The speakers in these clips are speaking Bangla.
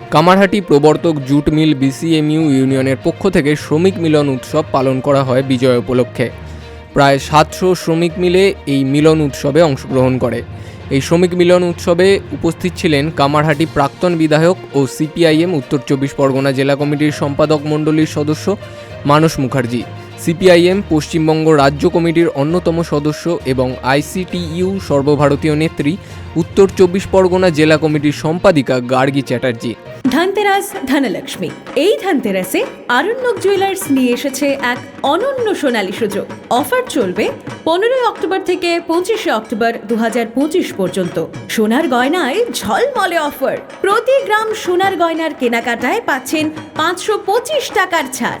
কামারহাটি প্রবর্তক জুট মিল বিসিএমইউ ইউনিয়নের পক্ষ থেকে শ্রমিক মিলন উৎসব পালন করা হয় বিজয় উপলক্ষে। প্রায় সাতশো শ্রমিক মিলে এই মিলন উৎসবে অংশগ্রহণ করে। এই শ্রমিক মিলন উৎসবে উপস্থিত ছিলেন কামারহাটি প্রাক্তন বিধায়ক ও সিপিআইএম উত্তর চব্বিশ পরগনা জেলা কমিটির সম্পাদক মণ্ডলীর সদস্য মানস মুখার্জি। সিপিআইএম, পশ্চিমবঙ্গ রাজ্য কমিটির অন্যতম সদস্য এবং আইসিটিইউ সর্বভারতীয় নেত্রী, উত্তর চব্বিশ পরগনা জেলা কমিটির সম্পাদিকা গার্গী চ্যাটার্জি। ধনতেরাস ধনলক্ষ্মী। এই ধনতেরাসে আরণ্যক জুয়েলার্স নিয়ে এসেছে এক অনন্য সোনালী সুযোগ। অফার চলবে পনেরোই অক্টোবর থেকে পঁচিশে অক্টোবর দু হাজার পঁচিশ পর্যন্ত। সোনার গয়নায় ঝলমলে অফার। প্রতি গ্রাম সোনার গয়নার কেনাকাটায় পাচ্ছেন পাঁচশো পঁচিশ টাকার ছাড়।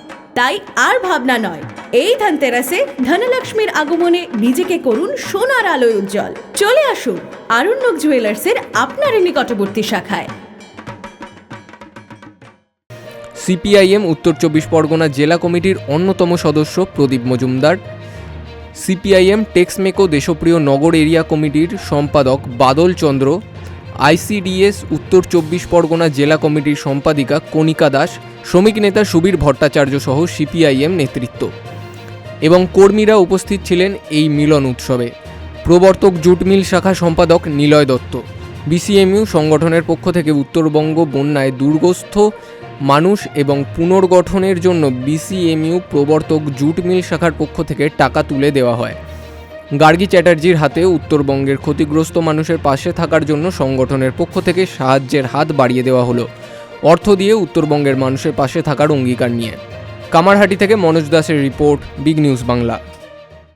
তাই আর ভাবনা নয়। এই ধনতেরাসে ধনলক্ষ্মীর আগমনে নিজেকে করুন সোনার আলোয় উজ্জ্বল। চলে আসুন আরণ্যক জুয়েলার্সের আপনার নিকটবর্তী শাখায়। সিপিআইএম উত্তর চব্বিশ পরগনা জেলা কমিটির অন্যতম সদস্য Pradip Majumdar. CPIM Texmaco Deshapriya Nagar area কমিটির সম্পাদক বাদল চন্দ্র। আইসিডিএস উত্তর চব্বিশ পরগনা জেলা কমিটির সম্পাদিকা কণিকা দাস। শ্রমিক নেতা সুবীর ভট্টাচার্য সহ সিপিআইএম নেতৃত্ব। এবং কর্মীরা উপস্থিত ছিলেন এই মিলন উৎসবে। প্রবর্তক জুট মিল শাখা সম্পাদক নিলয় দত্ত। বিসিএমইউ সংগঠনের পক্ষ থেকে উত্তরবঙ্গ বন্যায় দুর্গস্থ মানুষ এবং পুনর্গঠনের জন্য বিসিএমইউ প্রবর্তক জুট মিল শাখার পক্ষ থেকে টাকা তুলে দেওয়া হয়। গার্গী চ্যাটার্জির হাতে উত্তরবঙ্গের ক্ষতিগ্রস্ত মানুষের পাশে থাকার জন্য সংগঠনের পক্ষ থেকে সাহায্যের হাত বাড়িয়ে দেওয়া হলো। অর্থ দিয়ে উত্তরবঙ্গের মানুষের পাশে থাকার অঙ্গীকার নিয়ে। কামারহাটি থেকে মনোজ দাসের রিপোর্ট, বিগ নিউজ বাংলা।